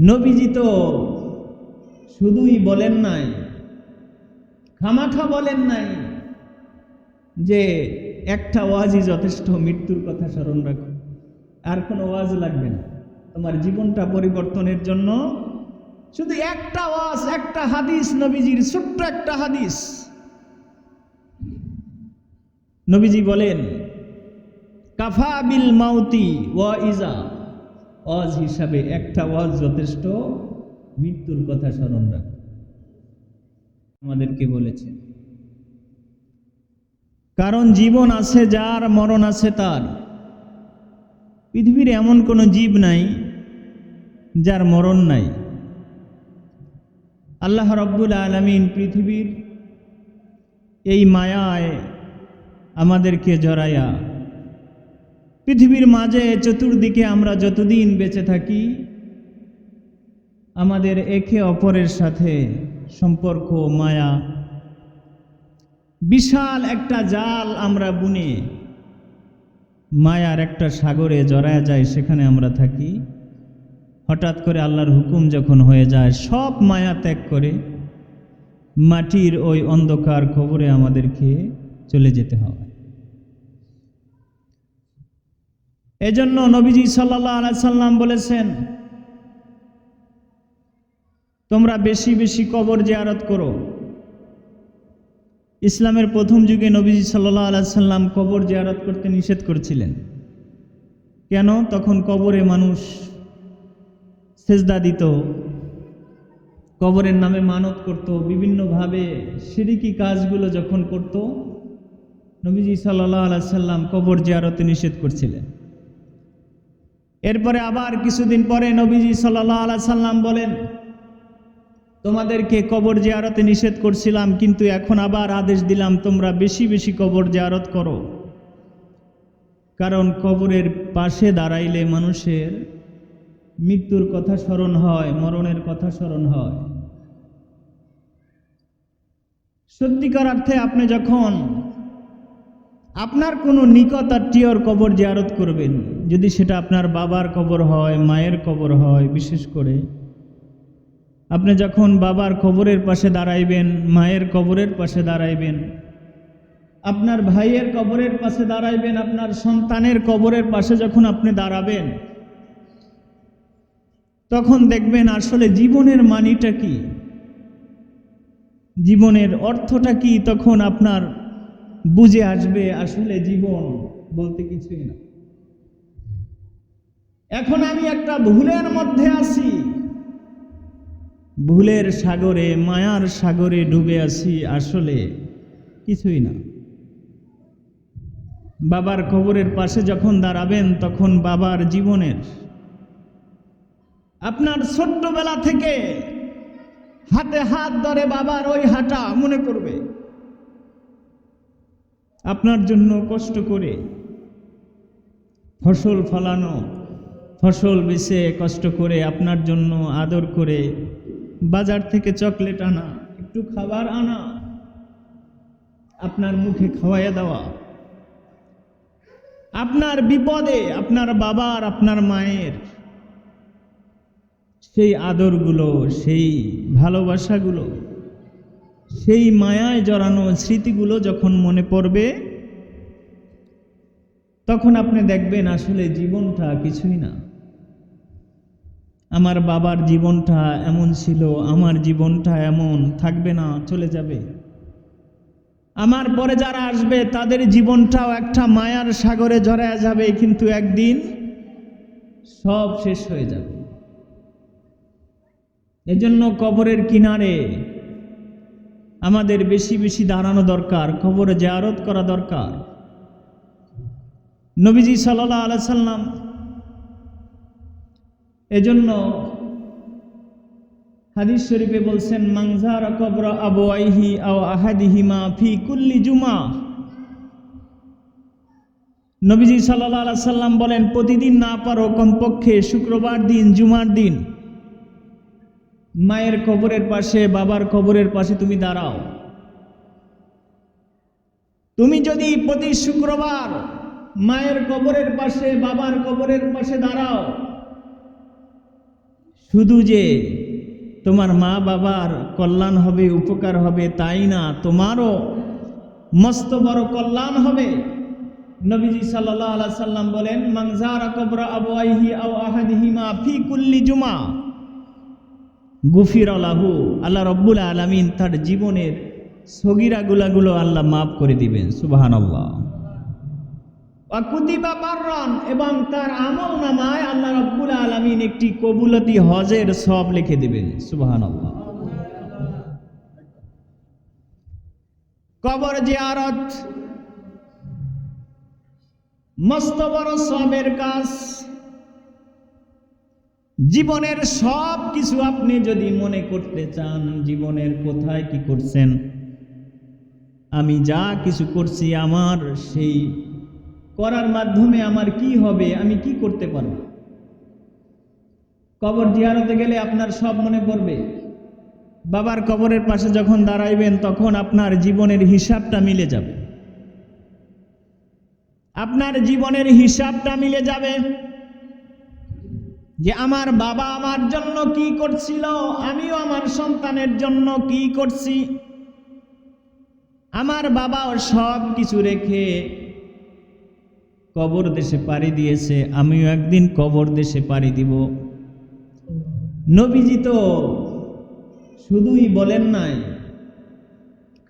নবীজি তো শুধুই বলেন নাই, খামাখা বলেন নাই যে একটা ওয়াজই যথেষ্ট, মৃত্যুর কথা স্মরণ রাখো। আর কোনো ওয়াজ লাগবে না। তোমার জীবনটা পরিবর্তনের জন্য শুধু একটা ওয়াজ, একটা হাদিস, নবীজির ছোট্ট একটা হাদিস। নবীজি বলেন, কাফা বিল মাউতি ওয়া ইজা। ওয়াজ হিসাবে একটা ওয়াজ যথেষ্ট, মৃত্যুর কথা স্মরণ রাখো। আমাদেরকে বলেছেন কারণ জীবন আছে যার, মরণ আছে তার। পৃথিবীর এমন কোনো জীব নাই যার মরণ নাই। আল্লাহ রব্বুল আলমিন পৃথিবীর এই মায়ায় আমাদেরকে জড়াইয়া পৃথিবীর মাঝে চতুর্দিকে আমরা যতদিন বেঁচে থাকি, আমাদের একে অপরের সাথে সম্পর্ক, মায়া, বিশাল একটা জাল আমরা বুনে, মায়ার একটা সাগরে জড়ায় যায়, সেখানে আমরা থাকি। হঠাৎ করে আল্লাহর হুকুম যখন হয়ে যায়, সব মায়া ত্যাগ করে মাটির ওই অন্ধকার খবরে আমাদেরকে চলে যেতে হবে। এজন্য নবীজি সাল্লাহ সাল্লাম বলেছেন, তোমরা বেশি বেশি কবর জিয়ারত করো। ইসলামের প্রথম যুগে নবীজি সাল্লাহ সাল্লাম কবর জিয়ারত করতে নিষেধ করছিলেন। কেন? তখন কবরে মানুষ সেজদা দিত, কবরের নামে মানত করত, বিভিন্নভাবে সিরিকি কাজগুলো যখন করত, নবীজি সাল্লাহ আলাই সাল্লাম কবর জিয়ারতে নিষেধ করছিলেন। এরপরে আবার কিছুদিন পরে নবীজি সাল্লাহ সাল্লাম বলেন, তোমাদেরকে কবর জিয়ারতে নিষেধ করছিলাম, কিন্তু এখন আবার আদেশ দিলাম, তোমরা বেশি বেশি কবর জিয়ারত করো। কারণ কবরের পাশে দাঁড়াইলে মানুষের মৃত্যুর কথা স্মরণ হয়, মরণের কথা স্মরণ হয়। সত্যিকার অর্থে আপনি যখন আপনার কোনো নিকট আত্মীয়র কবর জিয়ারত করবেন। যদি সেটা আপনার বাবার কবর হয়, মায়ের কবর হয়, বিশেষ করে। আপনি যখন বাবার কবরের পাশে দাঁড়াইবেন, মায়ের কবরের পাশে দাঁড়াইবেন, আপনার ভাইয়ের কবরের পাশে দাঁড়াইবেন, আপনার সন্তানের কবরের পাশে যখন আপনি দাঁড়াবেন, তখন দেখবেন আসলে জীবনের মানিটা কি? জীবনের অর্থটা কি? তখন আপনার বুঝে আসবে আসলে জীবন বলতে কিছুই না। এখন আমি একটা ভুলের মধ্যে আছি। ভুলের সাগরে, মায়ার সাগরে ডুবে আছি আসলে কিছুই না। বাবার কবরের পাশে যখন দাঁড়াবেন, তখন বাবার জীবনের। আপনার ছোট্টবেলা থেকে হাতে হাত ধরে বাবার ওই হাঁটা মনে পড়বে। আপনার জন্য কষ্ট করে ফসল ফলানো, ফসল বেছে কষ্ট করে আপনার জন্য আদর করে বাজার থেকে চকলেট আনা, একটু খাবার আনা, আপনার মুখে খাওয়াইয়া দেওয়া। আপনার বিপদে আপনার বাবার, আপনার মায়ের সেই আদরগুলো, সেই ভালোবাসাগুলো সেই মায়ায় জড়ানো স্মৃতিগুলো যখন মনে পড়বে, তখন আপনি দেখবেন আসলে জীবনটা কিছুই না। আমার বাবার জীবনটা এমন ছিল, আমার জীবনটা এমন, থাকবে না, চলে যাবে। আমার পরে যারা আসবে, তাদের জীবনটাও একটা মায়ার সাগরে জড়ায় যাবে, কিন্তু একদিন সব শেষ হয়ে যাবে। এজন্য কবরের কিনারে আমাদের বেশি বেশি দাঁড়ানো দরকার, কবরে জায়ারত করা দরকার। নবীজি সাল্লাহ আলাই সাল্লাম এজন্য হাদিস শরীফে বলছেন মাংজার কবর আবু আইহি আও আহাদিহিমা ফি কুল্লি জুমা। নবীজি সাল্লাহ সাল্লাম বলেন, প্রতিদিন না পারো কমপক্ষে শুক্রবার দিন, জুমার দিন মায়ের কবরের পাশে, বাবার কবরের পাশে তুমি দাঁড়াও। তুমি যদি প্রতি শুক্রবার মায়ের কবরের পাশে, বাবার কবরের পাশে দাঁড়াও, শুধু যে তোমার মা বাবার কল্যাণ হবে, উপকার হবে, তাই না? তোমারও মস্ত বড় কল্যাণ হবে। নবীজি সাল্লাল্লাহু আলাইহি সাল্লাম বলেন মানজারা কবরা আবওয়াইহি আও আহাদিহিমা ফি কুল্লি জুমা। গুফির আলাহু আল্লাহ রব্বুল আলামিন তার জীবনের সগিরা গুলাগুলো আল্লাহ মাফ করে দিবেন অকুতিবা বাররান, এবং তার আমল নামায় আল্লাহ রব্বুল আলামিন একটি কবুলতি হজের সব লিখে দিবেন, সুবহানাল্লাহ। কবর জিয়ারত, মস্ত বড় সবের কাজ জীবনের সব কিছু আপনি যদি মনে করতে চান, জীবনের কোথায় কি করছেন? আমি যা কিছু করছি আমার, সেই করার মাধ্যমে আমার কি হবে, আমি কি করতে পারব? কবর জিয়ারতে গেলে আপনার সব মনে পড়বে। বাবার কবরের পাশে যখন দাঁড়াইবেন, তখন আপনার জীবনের হিসাবটা মিলে যাবে। আপনার জীবনের হিসাবটা মিলে যাবে। যে আমার বাবা আমার জন্য কি করছিল, আমিও আমার সন্তানের জন্য কি করছি? আমার বাবাও সব কিছু রেখে কবর দেশে পাড়ি দিয়েছে, আমিও একদিন কবর দেশে পাড়ি দিব। নবীজি তো শুধুই বলেন নাই,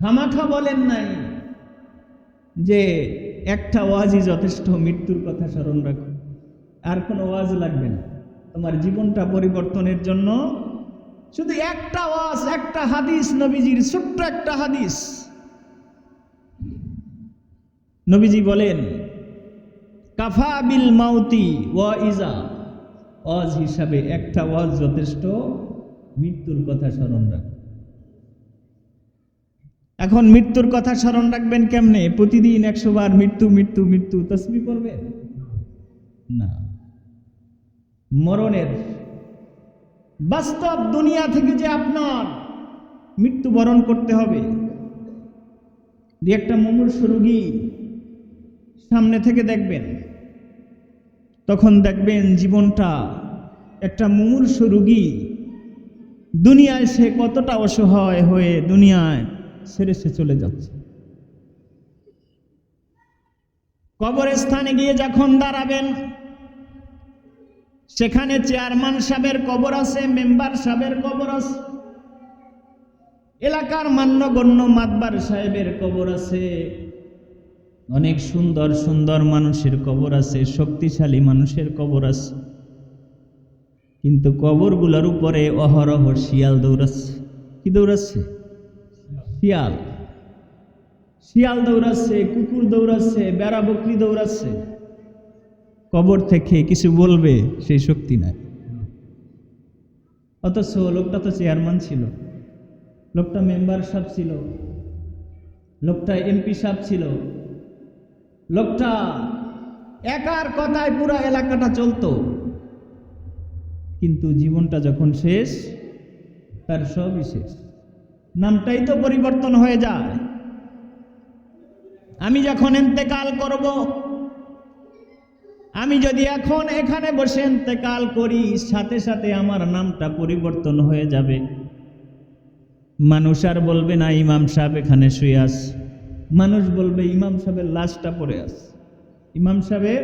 খামাখা বলেন নাই যে একটা ওয়াজই যথেষ্ট, মৃত্যুর কথা স্মরণ রাখো আর কোনো ওয়াজ লাগবে না। তোমার জীবনটা পরিবর্তনের জন্য শুধু একটা ওয়াজ, একটা হাদিস, নবীজির ছোট্ট একটা হাদিস। নবীজি বলেন, কাফা বিল মাউতি ওয়া ইজা। ওয়াজ হিসাবে একটা ওয়াজ যথেষ্ট, মৃত্যুর কথা স্মরণ রাখ। এখন মৃত্যুর কথা স্মরণ রাখবেন কেমনে? প্রতিদিন একশো বার মৃত্যু মৃত্যু মৃত্যু, তসবি করবেন না। মরণের বাস্তব দুনিয়া থেকে যে আপনার মৃত্যুবরণ করতে হবে। যে একটা মুমূর্ষ রোগী সামনে থেকে দেখবেন, তখন দেখবেন জীবনটা একটা মুমূর্ষ রোগী দুনিয়ায় সে কতটা অসহায় হয়ে দুনিয়ায় ছেড়ে সে চলে যাচ্ছে। কবরের স্থানে গিয়ে যখন দাঁড়াবেন সেখানে চেয়ারম্যান সাহেবের কবর আছে, মেম্বার সাহেবের কবর আছে। এলাকার মান্যগণ্য মাতবার সাহেবের কবর আছে। অনেক সুন্দর সুন্দর মানুষের কবর আছে, শক্তিশালী মানুষের কবর আছে। কিন্তু কবরগুলোর উপরে অহরহ শিয়াল দৌড়াচ্ছে। কি দৌড়াচ্ছে? শিয়াল। শিয়াল দৌড়াচ্ছে, কুকুর দৌড়াচ্ছে বেড়া বকরি দৌড়াচ্ছে। কবর থেকে কিছু বলবে, সেই শক্তি নাই। অথচ লোকটা তো চেয়ারম্যান ছিল, লোকটা মেম্বার সাহেব ছিল, লোকটা এমপি সাহেব ছিল। লোকটা একার কথায় পুরো এলাকাটা চলতো। কিন্তু জীবনটা যখন শেষ, তার সবই শেষ। নামটাই তো পরিবর্তন হয়ে যায়। আমি যখন এন্তেকাল করব আমি যদি এখন এখানে বসে এন্তেকাল করি, সাথে সাথে আমার নামটা পরিবর্তন হয়ে যাবে। মানুষ আর বলবে না, ইমাম সাহেব এখানে শুয়ে আস মানুষ বলবে, ইমাম সাহেবের লাশটা পড়ে আস ইমাম সাহেবের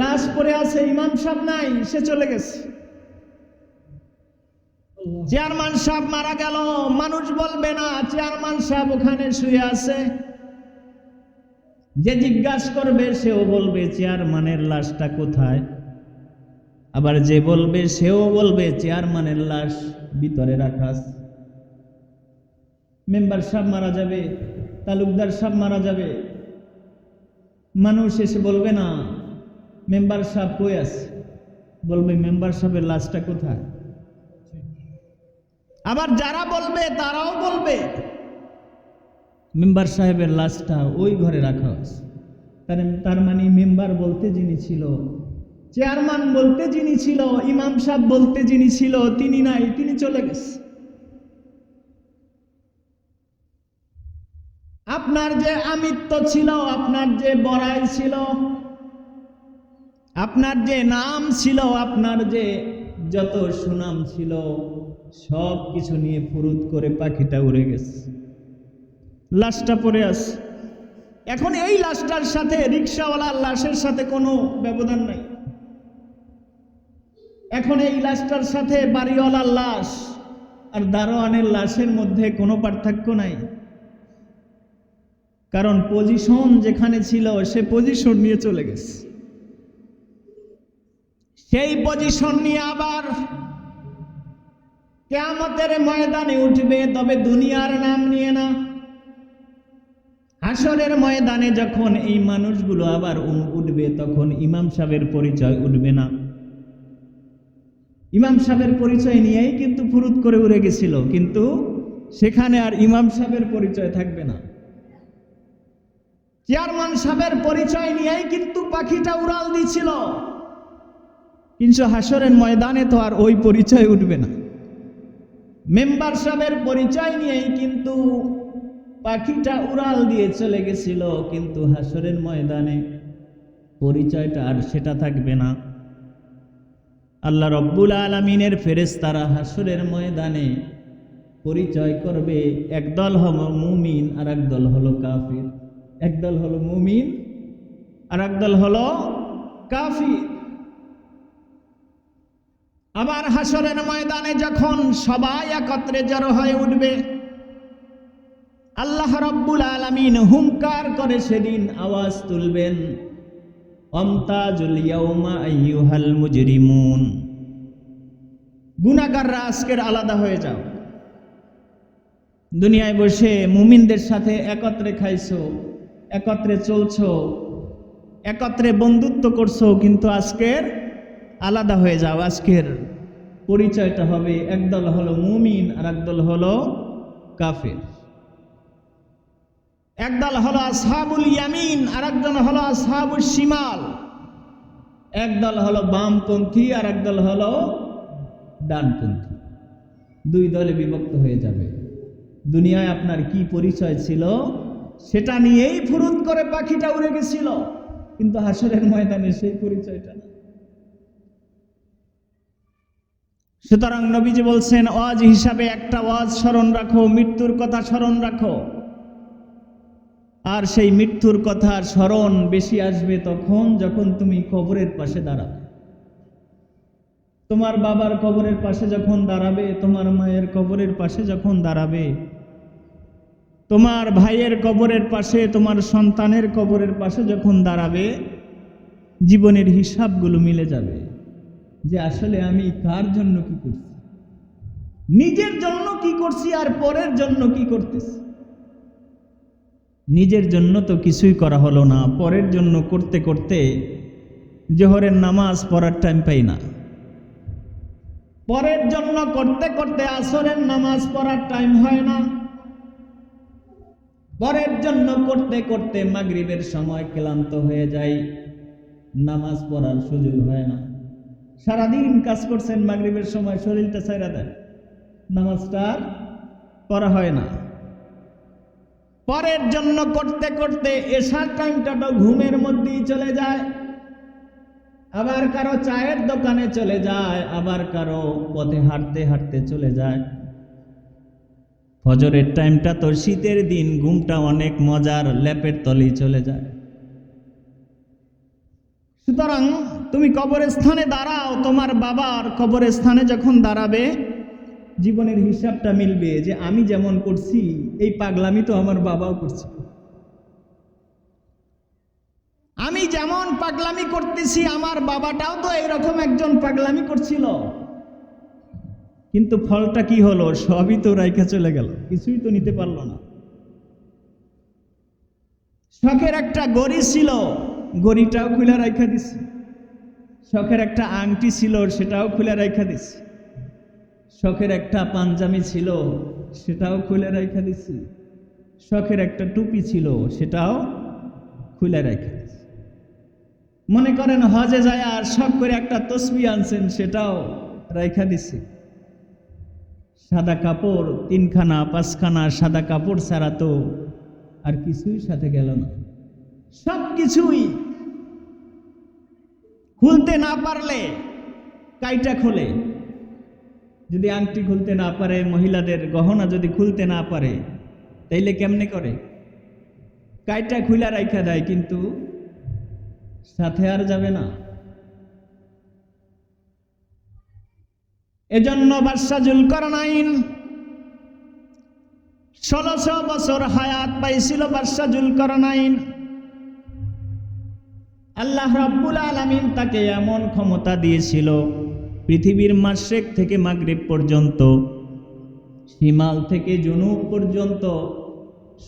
লাশ পড়ে আছে, ইমাম সাহেব নাই, সে চলে গেছে। চেয়ারম্যান সাহেব মারা গেল, মানুষ বলবে না, চেয়ারম্যান সাহেব ওখানে শুয়ে আছে। যে জিজ্ঞাসা করবে, সেও বলবে, চেয়ারম্যানের লাশটা কোথায়? আবার যে বলবে, সেও বলবে, চেয়ারম্যানের লাশ ভিতরে রাখা আছে। মেম্বার সাহেব মারা যাবে, তালুকদার সাহেব মারা যাবে। মানুষ এসে বলবে, না, মেম্বার সাহেব কই আছে? বলবে, মেম্বার সাহেবের লাশটা কোথায়? আবার যারা বলবে, তারাও বলবে মেম্বার সাহেবের লাশটা ওই ঘরে রাখা তার তার মানে মেম্বার বলতে যিনি ছিল, চেয়ারম্যান বলতে যিনি ছিল, ইমাম সাহেব বলতে যিনি ছিল, তিনি নাই, তিনি চলে গেছে। আপনার যে আমিত্ব ছিল, আপনার যে বড়াই ছিল, আপনার যে নাম ছিল, আপনার যে যত সুনাম ছিল, সব কিছু নিয়ে ফুরুত করে পাখিটা উড়ে গেছে। লাশটা পড়ে আছে এখন এই লাশটার সাথে রিক্সাওয়ালার লাশের সাথে কোনো ব্যবধান নাই। এখন এই লাশটার সাথে বাড়িওয়ালার লাশ আর দারোয়ানের লাশের মধ্যে কোনো পার্থক্য নাই। কারণ পজিশন যেখানে ছিল, সে পজিশন নিয়ে চলে গেছে। সেই পজিশন নিয়ে আবার কেয়ামতের ময়দানে উঠবে, তবে দুনিয়ার নাম নিয়ে না। হাসরের ময়দানে যখন এই মানুষগুলো আবার উঠবে, তখন ইমাম সাহেবের পরিচয় উঠবে না। ইমাম সাহেবের পরিচয় নিয়েই কিন্তু ফুরুত করে উড়ে গেছিল, কিন্তু সেখানে আর ইমাম সাহেবের পরিচয় থাকবে না। চেয়ারম্যান সাহেবের পরিচয় নিয়েই কিন্তু পাখিটা উড়াল দিছিল। কিন্তু হাসরের ময়দানে তো আর ওই পরিচয় উঠবে না। মেম্বার সাহেবের পরিচয় নিয়েই কিন্তু পাখিটা উড়াল দিয়ে চলে গেছিল, কিন্তু হাসরের ময়দানে পরিচয়টা আর সেটা থাকবে না। আল্লাহ রব্বুল আলমিনের ফেরেস্তারা হাসরের ময়দানে পরিচয় করবে একদল হলো মুমিন আর একদল হলো কাফির। একদল হলো মুমিন আর একদল হলো কাফির। আবার হাসরের ময়দানে যখন সবাই একত্রে জড়ো হয়ে উঠবে আল্লাহ রব্বুল আলমিন হুঙ্কার করে সেদিন আওয়াজ তুলবেন। অমতাজুল ইয়াউমা আইয়ুহাল মুজরিমুন। গুনাহগাররা আজকের আলাদা হয়ে যাও। দুনিয়ায় বসে মুমিনদের সাথে একত্রে খাইছো, একত্রে চলছো, একত্রে বন্ধুত্ব করছ, কিন্তু আজকের আলাদা হয়ে যাও। আজকের পরিচয়টা হবে, একদল হলো মুমিন আর একদল হলো কাফের। একদল হলো আসহাবুল ইয়ামিন আর একজন হলো আসহাবুল শিমাল। একদল হলো বামপন্থী আর একদল হলো ডানপন্থী। দুই দলে বিভক্ত হয়ে যাবে। দুনিয়ায় আপনার কি পরিচয় ছিল, সেটা নিয়েই ফুরুত করে পাখিটা উড়ে গেছিল। কিন্তু হাসরের ময়দানে সেই পরিচয়টা না সুতরাং নবীজি বলছেন, ওয়াজ হিসাবে একটা ওয়াজ স্মরণ রাখো, মৃত্যুর কথা স্মরণ রাখো। আর সেই মৃত্যুর কথা স্মরণ বেশি আসবে তখন যখন তুমি কবরের পাশে দাঁড়াবে। তোমার বাবার কবরের পাশে যখন দাঁড়াবে, তোমার মায়ের কবরের পাশে যখন দাঁড়াবে, তোমার ভাইয়ের কবরের পাশে, তোমার সন্তানের কবরের পাশে যখন দাঁড়াবে, জীবনের হিসাবগুলো মিলে যাবে যে আসলে আমি কার জন্য কি করছি? নিজের জন্য কি করছি আর পরের জন্য কি করতেছি? নিজের জন্য তো কিছুই করা হলো না, পরের জন্য করতে করতে জোহরের নামাজ পড়ার টাইম পাই না। পরের জন্য করতে করতে আসরের নামাজ পড়ার টাইম হয় না। পরের জন্য করতে করতে মাগরিবের সময় ক্লান্ত হয়ে যায় নামাজ পড়ার সুযোগ হয় না। সারাদিন কাজ করছেন, মাগরিবের সময় শরীরটা ছাইরা দেন, নামাজটা পড়া হয় না। পরের জন্য করতে করতে এসার টাইমটা তো ঘুমের মধ্যেই চলে যায়। আবার কারও চায়ের দোকানে চলে যায়, আবার কারও পথে হাঁটতে হাঁটতে চলে যায়। ফজরের টাইমটা তো শীতের দিন, ঘুমটা অনেক মজার ল্যাপের তলেই চলে যায়। সুতরাং তুমি কবরস্থানে দাঁড়াও, তোমার বাবার কবরস্থানে যখন দাঁড়াবে জীবনের হিসাবটা মিলবে যে আমি যেমন করছি, এই পাগলামি তো আমার বাবাও করছে। আমি যেমন পাগলামি করতেছি, আমার বাবাটাও তো এইরকম একজন পাগলামি করছিল। কিন্তু ফলটা কি হলো? সবই তো রাইখা চলে গেল, কিছুই তো নিতে পারল না। শখের একটা গড়ি ছিল, গড়িটাও খুলে রাইখা দিছি। শখের একটা আংটি ছিল, সেটাও খুলে রাইখা দিছি। শখের একটা পাঞ্জামি ছিল, সেটাও খুলে রাইখা দিছি। শখের একটা টুপি ছিল, সেটাও খুলে রাইখা দিছি। মনে করেন হজে যায় আর শখ করে একটা তসবি আনছেন, সেটাও রাইখা দিছি। সাদা কাপড়, তিনখানা, পাঁচখানা সাদা কাপড় ছাড়া তো আর কিছুই সাথে গেল না। সব কিছুই খুলতে না পারলে কাইটা খোলে। যদি আংটি খুলতে না পারে, মহিলাদের গহনা যদি খুলতে না পারে, তাইলে কেমনে করে? কাইটা খুলা রাইখা দেয়, কিন্তু সাথে আর যাবে না। এজন্য বাদশা জুলকরনাইন ষোলোশো বছর হায়াত পাইছিল বাদশা জুলকরনাইন আল্লাহ রাব্বুল আলামিন তাকে এমন ক্ষমতা দিয়েছিল পৃথিবীর মাসেক থেকে মাগরিব পর্যন্ত হিমাল থেকে জুনুব পর্যন্ত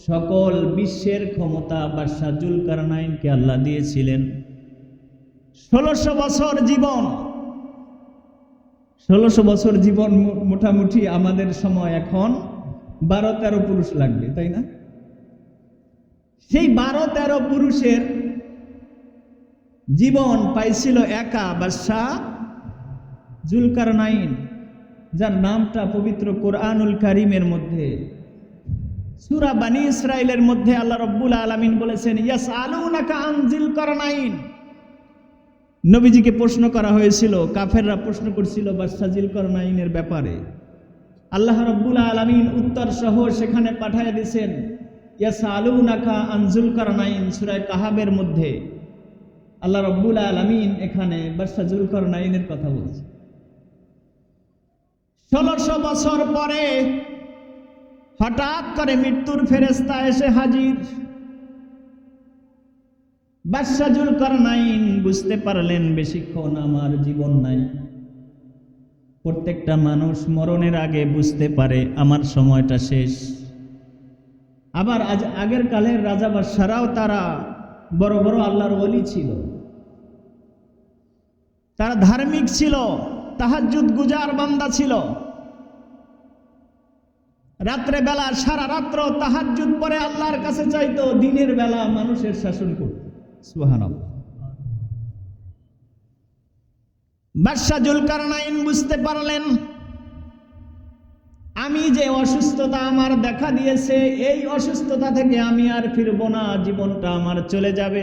সকল বিশ্বের ক্ষমতা বাদশাহ জুলকারনাইনকে আল্লাহ দিয়েছিলেন। ষোলোশো বছর জীবন, ষোলোশো বছর জীবন মোটামুটি আমাদের সময় এখন বারো তেরো পুরুষ লাগবে, তাই না? সেই বারো তেরো পুরুষের জীবন পাইছিল একা বা বাদশাহ জুলকারনাইন, যার নামটা পবিত্র কোরআনুল কারিমের মধ্যে। সুরা বানি ইসরায়েলের মধ্যে আল্লাহ রব্বুল আলামিন বলেছেন ইয়াস আলুনাকা আনজিল করনাইন নবীজিকে প্রশ্ন করা হয়েছিল, কাফেররা প্রশ্ন করছিল বাদশাহ করনাইনের ব্যাপারে? আল্লাহ রব্বুল আলামিন উত্তর সহ সেখানে পাঠায় দিয়েছেন ইয়াস আলুনাকা আনজুল করনাইন সুরায় কাহাবের মধ্যে। আল্লাহ রব্বুল আলামিন এখানে বাদশাহ করনাইনের কথা বলছে ষোলোশো বছর পরে হঠাৎ করে মৃত্যুর ফেরেস্তা এসে হাজির। বাদশাজুল করনাইন বুঝতে পারলেন বেশিক্ষণ আমার জীবন নাই। প্রত্যেকটা মানুষ মরণের আগে বুঝতে পারে আমার সময়টা শেষ। আবার আজ আগের কালের রাজা বাদশারাও তারা বড় বড় আল্লাহর ওলি ছিল। তারা ধার্মিক ছিল, তাহাজ্জুদ গুজার বান্দা ছিল। রাত্রে বেলা সারা রাত্র তাহাজ্জুদ পরে আল্লাহর কাছে চাইতো, দিনের বেলা মানুষের শাসন করত। সুবহানাল্লাহ। বাদশাহ জুলকারনাইন বুঝতে পারলেন, আমি যে অসুস্থতা আমার দেখা দিয়েছে, এই অসুস্থতা থেকে আমি আর ফিরব না, জীবনটা আমার চলে যাবে।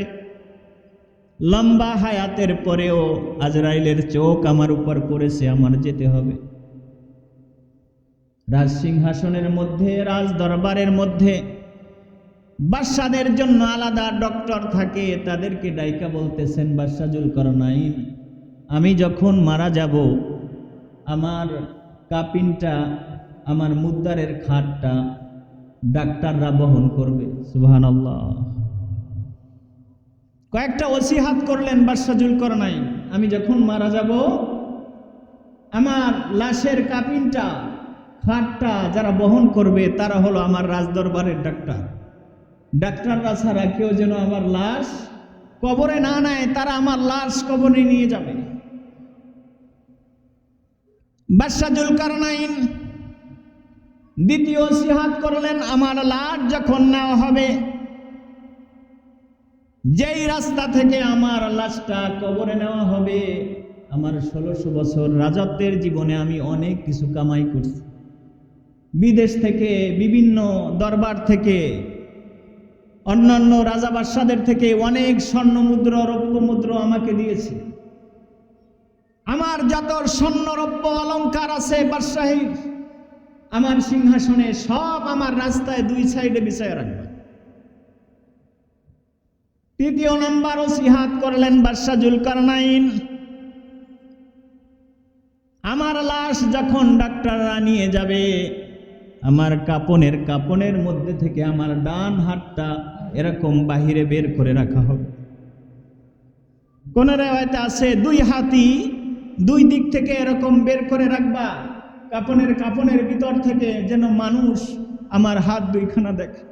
লম্বা হায়াতের পরেও আজরাইলের চোখ আমার উপর পড়েছে, আমার যেতে হবে। রাজ সিংহাসনের মধ্যে রাজ দরবারের মধ্যে বাদশাদের জন্য আলাদা ডক্টর থাকে, তাদেরকে ডাইকা বলতেছেন, বাদশাজুল করনাইন আমি যখন মারা যাব, আমার কাপিনটা, আমার মুদ্দারের খাটটা ডাক্তাররা বহন করবে। আল্লাহ কয়েকটা ওসিহাত করলেন, বাদশাজুল করনাইন আমি যখন মারা যাব, আমার লাশের কাপিনটা খাটটা যারা বহন করবে, তারা হলো আমার রাজদরবারের ডাক্তার। ডাক্তাররা ছাড়া কেউ যেন আমার লাশ কবরে না নেয়, তারা আমার লাশ কবরে নিয়ে যাবে। বাদশাজুল কারনাইন দ্বিতীয় সিহাত করলেন, আমার লাশ যখন নেওয়া হবে, যেই রাস্তা থেকে আমার লাশটা কবরে নেওয়া হবে, আমার ষোলোশো বছর রাজত্বের জীবনে আমি অনেক কিছু কামাই করছি। বিদেশ থেকে, বিভিন্ন দরবার থেকে, অন্যান্য রাজা বাদশাদের থেকে অনেক স্বর্ণ মুদ্র, রৌপ্য মুদ্র আমাকে দিয়েছে। আমার যত স্বর্ণ, রৌপ্য, অলঙ্কার আছে বাদশাহীর আমার সিংহাসনে সব আমার রাস্তায় দুই সাইডে বিছায় রাখবে। তৃতীয় নম্বর ওসিহাত করলেন বাদশাহ জুলকারনাইন। আমার লাশ যখন ডাক্তাররা নিয়ে যাবে আমার কাপনের কাপনের মধ্যে থেকে আমার ডান হাতটা এরকম বাহিরে বের করে রাখা হবে। কোন রেওয়ায়তে আছে, দুই হাতি দুই দিক থেকে এরকম বের করে রাখবা, কাপনের কাপনের ভিতর থেকে যেন মানুষ আমার হাত দুইখানা দেখে।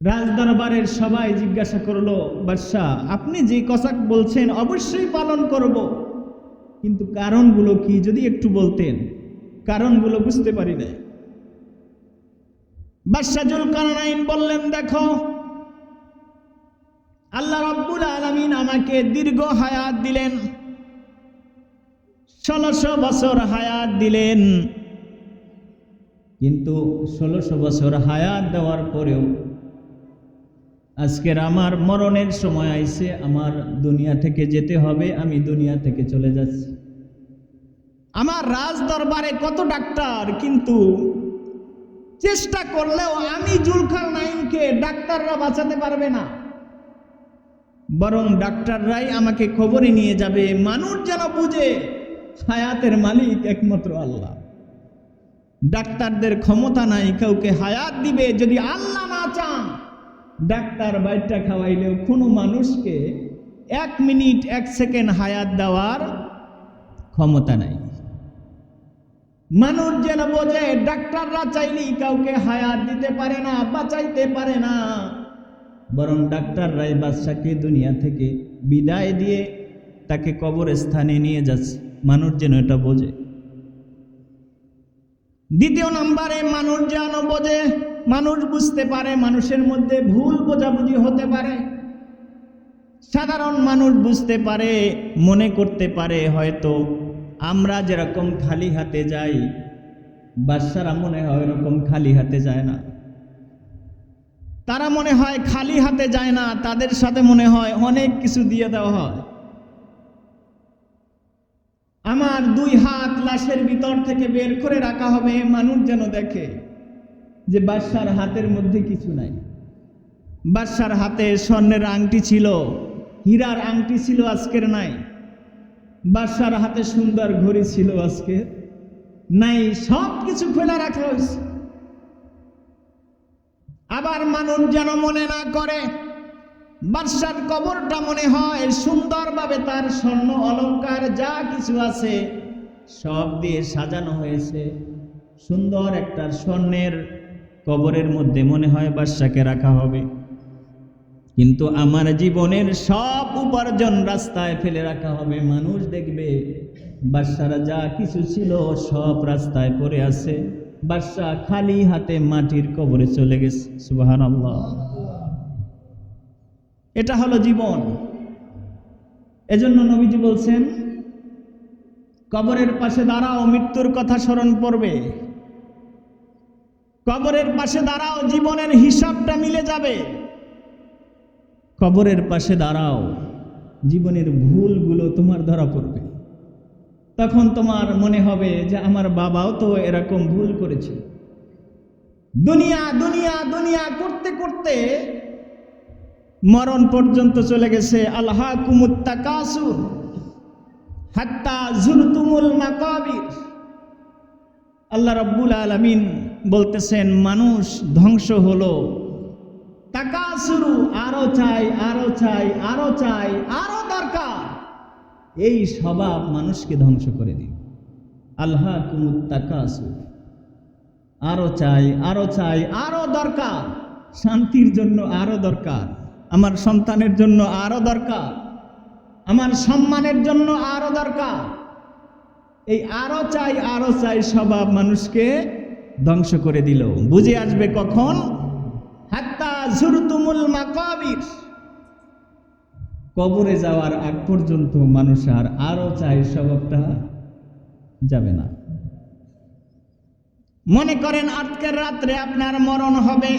রাজদরবারের সবাই জিজ্ঞাসা করল, বাদশাহ, আপনি যে কসাক বলছেন, অবশ্যই পালন করব। কিন্তু কারণগুলো কি যদি একটু বলতেন? কারণগুলো বুঝতে পারি না বাদশাহুল কারনাইন বললেন, দেখো, আল্লাহ রব্বুল আলমিন আমাকে দীর্ঘ হায়াত দিলেন, ষোলোশো বছর হায়াত দিলেন। কিন্তু ষোলোশো বছর হায়াত দেওয়ার পরেও আজকের আমার মরণের সময় আইছে, আমার দুনিয়া থেকে যেতে হবে, আমি দুনিয়া থেকে চলে যাচ্ছি। আমার রাজ দরবারে কত ডাক্তার, কিন্তু চেষ্টা করলেও আমি জুলখার নাইমকে ডাক্তাররা বাঁচাতে পারবে না। বরং ডাক্তাররাই আমাকে খবরে নিয়ে যাবে, মানুষ যেন বুঝে হায়াতের মালিক একমাত্র আল্লাহ। ডাক্তারদের ক্ষমতা নাই, কাউকে হায়াত দিবে যদি আল্লাহ না চান। ডাক্তার বাইরটা খাওয়াইলেও কোনো মানুষকে এক মিনিট, এক সেকেন্ড হায়াত দেওয়ার ক্ষমতা নাই। মানুষ যেন বোঝে, ডাক্তাররা চাইলেই কাউকে হায়াত দিতে পারে না, বাঁচাইতে পারে না। বরং ডাক্তাররাই বাদশাকে দুনিয়া থেকে বিদায় দিয়ে তাকে কবর স্থানে নিয়ে যাচ্ছে। মানুষ যেন এটা বোঝে। দ্বিতীয় নম্বরে মানুষ যেন বোঝে মানুষ বুঝতে পারে, মানুষের মধ্যে ভুল বোঝাবুঝি হতে পারে। সাধারণ মানুষ বুঝতে পারে, মনে করতে পারে, হয়তো আমরা যেরকম খালি হাতে যাই বাচ্চারা মনে হয় ওরকম খালি হাতে যায় না। তারা মনে হয় খালি হাতে যায় না, তাদের সাথে মনে হয় অনেক কিছু দিয়ে দেওয়া হয়। আমার দুই হাত লাশের ভিতর থেকে বের করে রাখা হবে, মানুষ যেন দেখে। যে বাদশার হাতের মধ্যে কিছু নাই। বাদশার হাতে স্বর্ণের আংটি ছিল, হীরার আংটি ছিল আজকের নাই। বাদশার হাতে সুন্দর ঘড়ি ছিল আজকে নাই সব কিছু খোলা রাখা হয়েছে। আবার মানুষ যেন মনে না করে, বাদশার কবরটা মনে হয় সুন্দরভাবে তার স্বর্ণ অলংকার যা কিছু আছে সব দিয়ে সাজানো হয়েছে। সুন্দর একটা স্বর্ণের কবরের মধ্যে মনে হয় বাদশাকে রাখা হবে। কিন্তু আমার জীবনের সব উপার্জন রাস্তায় ফেলে রাখা হবে। মানুষ দেখবে বাদশারা যা কিছু ছিল সব রাস্তায় পড়ে আছে। বাদশা খালি হাতে মাটির কবরে চলে গেছে। সুবাহান এটা হলো জীবন। এজন্য নবীজি বলছেন, কবরের পাশে দাঁড়াও, মৃত্যুর কথা স্মরণ পড়বে কবরের পাশে দাঁড়াও, জীবনের হিসাবটা মিলে যাবে। কবরের পাশে দাঁড়াও, জীবনের ভুলগুলো তোমার ধরা পড়বে। তখন তোমার মনে হবে যে আমার বাবাও তো এরকম ভুল করেছে। দুনিয়া দুনিয়া দুনিয়া করতে করতে মরণ পর্যন্ত চলে গেছে। আল্লাহ কুমুত্তাকাসুর হাত্তা জুরতুমুল মাকাবির। আল্লাহ রব্বুল আলমিন বলতেছেন, মানুষ ধ্বংস হলো। টাকা শুরু আরও চাই আরও চাই আরও চাই, আরও দরকার। এই স্বভাব মানুষকে ধ্বংস করে দিন আল্লাহ কুমুদ টাকা তাকাসুর, আরও চাই আরও চাই, আরও দরকার। শান্তির জন্য আরও দরকার, আমার সন্তানের জন্য আরও দরকার, আমার সম্মানের জন্য আরও দরকার। এই আরও চাই আরও চাই স্বভাব মানুষকে ধ্বংস করে দিল। বুঝে আসবে কখন? কবরে যাওয়ার আগ পর্যন্ত মানুষ আর আরও চাই স্বভাবটা যাবে না। মনে করেন, আজকের রাত্রে আপনার মরণ হবে।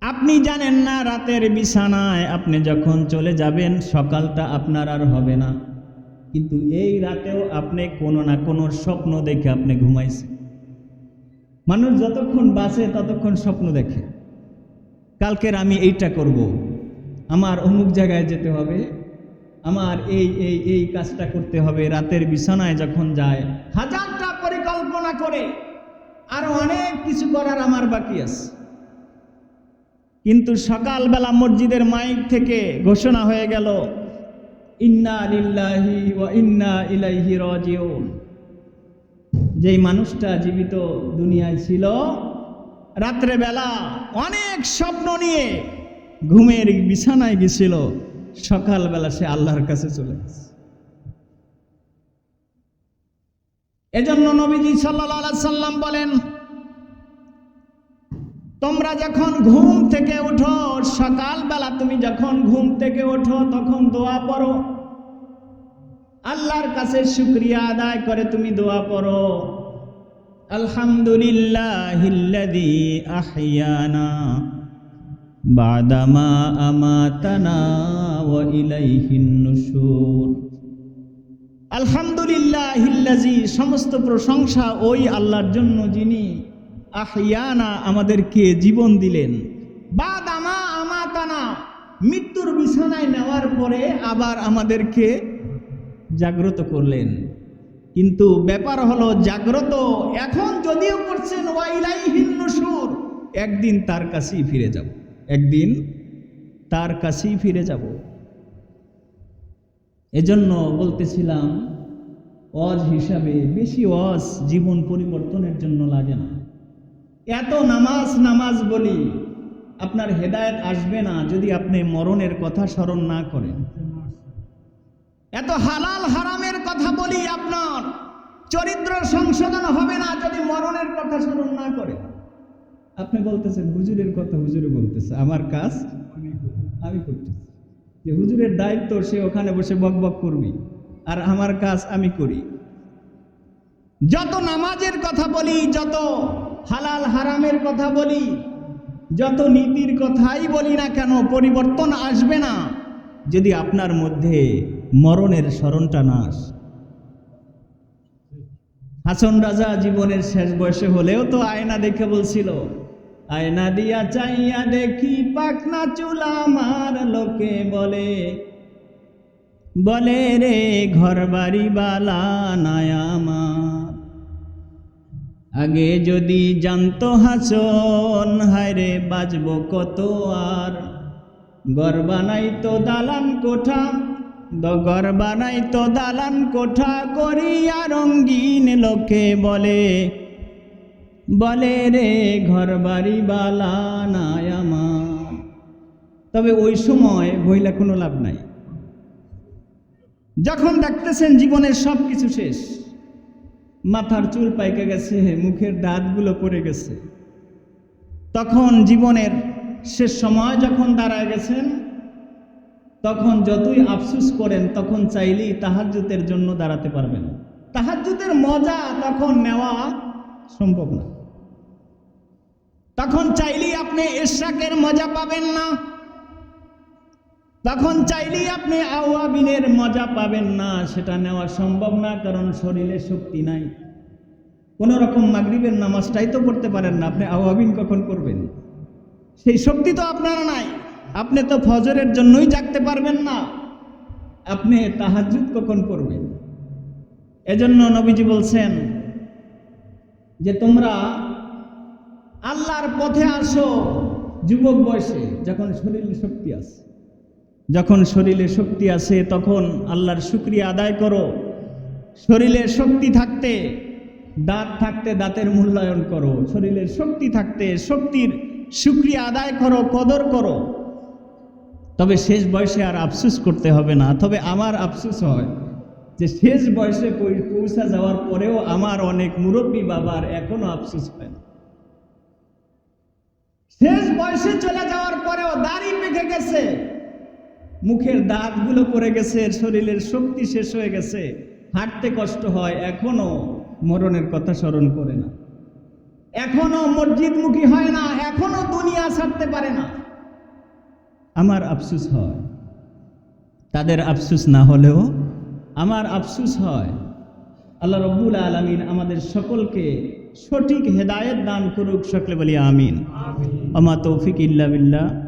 আপনি জানেন না, রাতের বিছানায় আপনি যখন চলে যাবেন, সকালটা আপনার আর হবে না। কিন্তু এই রাতেও আপনি কোনো না কোনো স্বপ্ন দেখে আপনি ঘুমাইছেন। মানুষ যতক্ষণ বাঁচে, ততক্ষণ স্বপ্ন দেখে। কালকের আমি এইটা করব। আমার অমুক জায়গায় যেতে হবে। আমার এই এই এই কাজটা করতে হবে। রাতের বিছানায় যখন যায়, হাজারটা পরিকল্পনা করে আরও অনেক কিছু করার আমার বাকি আছে। কিন্তু সকালবেলা মসজিদের মাইক থেকে ঘোষণা হয়ে গেল ইন্না লিল্লাহি ওয়া ইন্না ইলাইহি রাজিউন। যেই মানুষটা জীবিত দুনিয়ায় ছিল রাত্রেবেলা অনেক স্বপ্ন নিয়ে ঘুমের বিছানায় গেছিল, সকালবেলা সে আল্লাহর কাছে চলে গেছে। এজন্য নবীজি সাল্লাহ সাল্লাম বলেন তোমরা যখন ঘুম থেকে ওঠো, সকালবেলা তুমি যখন ঘুম থেকে ওঠো, তখন দোয়া পড়ো। আল্লাহর কাছে শুক্রিয়া আদায় করে তুমি দোয়া পড়ো। আলহামদুলিল্লাহ বাদামা আমাতানা আলহামদুলিল্লাহ সমস্ত প্রশংসা ওই আল্লাহর জন্য যিনি আহিয়ানা আমাদেরকে জীবন দিলেন। বাদ আমা আমাতানা, মৃত্যুর বিছানায় নেওয়ার পরে আবার আমাদেরকে জাগ্রত করলেন। কিন্তু ব্যাপার হলো, জাগ্রত এখন যদিও করছেন ওয়াইলাইহিন নুশুর একদিন তার কাছেই ফিরে যাব। একদিন তার কাছেই ফিরে যাব। এজন্য বলতেছিলাম অজ হিসাবে বেশি অজ জীবন পরিবর্তনের জন্য লাগে না। এত নামাজ নামাজ বলি, আপনার হেদায়েত আসবে না যদি আপনি মরণের কথা স্মরণ না করেন। এত হালাল হারামের কথা বলি আপনার, চরিত্র সংশোধন হবে না যদি মরণের কথা স্মরণ না করে। আপনি বলতেছেন, হুজুরের কথা হুজুরে বলতেছে, আমার কাজ আমি করতেছি। যে হুজুরের দায়িত্ব, সে ওখানে বসে বক বক করবি, আর আমার কাজ আমি করি। যত নামাজের কথা বলি, যত হালাল হারামের কথা বলি, যত নীতির কথাই বলি না কেন, পরিবর্তন আসবে না। যদি আপনার মধ্যে মরণের স্মরণটা না আসে। হাসন রাজা জীবনের শেষ বয়সে হলেও তো আয়না দেখে বলছিল, আয়না দিয়া চাইয়া দেখি পাখনা চুলা আমার লোকে বলে। বলে রে ঘর বাড়ি বালা আমার। আগে যদি জানতো হাসন, হায়রে বাজব কত আর। ঘর বানাই তো দালান কোঠা ঘর বানাই তো দালান কোঠা, করিয়া রঙ্গিন লোকে বলে বলে রে ঘর বাড়ি বালা নাই আমার। তবে ওই সময় বইলা কোনো লাভ নাই। যখন দেখতেছেন জীবনের সব কিছু শেষ মাথার চুল পাইকে গেছে, মুখের দাঁতগুলো পড়ে গেছে। তখন জীবনের শেষ সময় যখন দাঁড়ায় গেছেন, তখন যতই আফসুস করেন, তখন চাইলেই তাহাজ্জুতের জন্য দাঁড়াতে পারবেন তাহাজ্জুতের মজা তখন নেওয়া সম্ভব না। তখন চাইলেই আপনি ইশরাকের মজা পাবেন না। তখন চাইলেই আপনি আওয়াবিনের মজা পাবেন না, সেটা নেওয়া সম্ভব না, কারণ শরীরে শক্তি নাই। কোনো রকম মাগরিবের নামাজটাই তো পড়তে পারেন না, আপনি আওয়াবিন কখন করবেন? সেই শক্তি তো আপনার নাই, আপনি তো ফজরের জন্যই জাগতে পারবেন না। আপনি তাহাজুদ কখন করবেন? এজন্য নবীজি বলছেন যে তোমরা আল্লাহর পথে আসো যুবক বয়সে, যখন শরীরে শক্তি আছে। যখন শরীরে শক্তি আছে তখন আল্লাহর শুক্রিয়া আদায় করো। শরীরে শক্তি থাকতে, দাঁত থাকতে দাঁতের মূল্যায়ন করো। শরীরের শক্তি থাকতে শক্তির শুক্রিয়া আদায় করো, কদর করো। তবে শেষ বয়সে আর আফসুস করতে হবে না। তবে আমার আফসুস হয় যে শেষ বয়সে পৌঁছা যাওয়ার পরেও আমার অনেক মুরব্বী বাবার এখনও আফসুস হয় না। শেষ বয়সে চলে যাওয়ার পরেও দাড়ি পেকে গেছে। মুখের দাঁতগুলো পড়ে গেছে শরীরের শক্তি শেষ হয়ে গেছে হাঁটতে কষ্ট হয় এখনও মরণের কথা স্মরণ করে না। এখনও মসজিদমুখী হয় না এখনও দুনিয়া ছাড়তে পারে না। আমার আফসুস হয় তাদের আফসুস না হলেও আমার আফসুস হয় আল্লাহ রব্বুল আলমিন আমাদের সকলকে সঠিক হেদায়েত দান করুক সকলে বলি আমিন। আমা তৌফিক ইল্লা বিল্লাহ।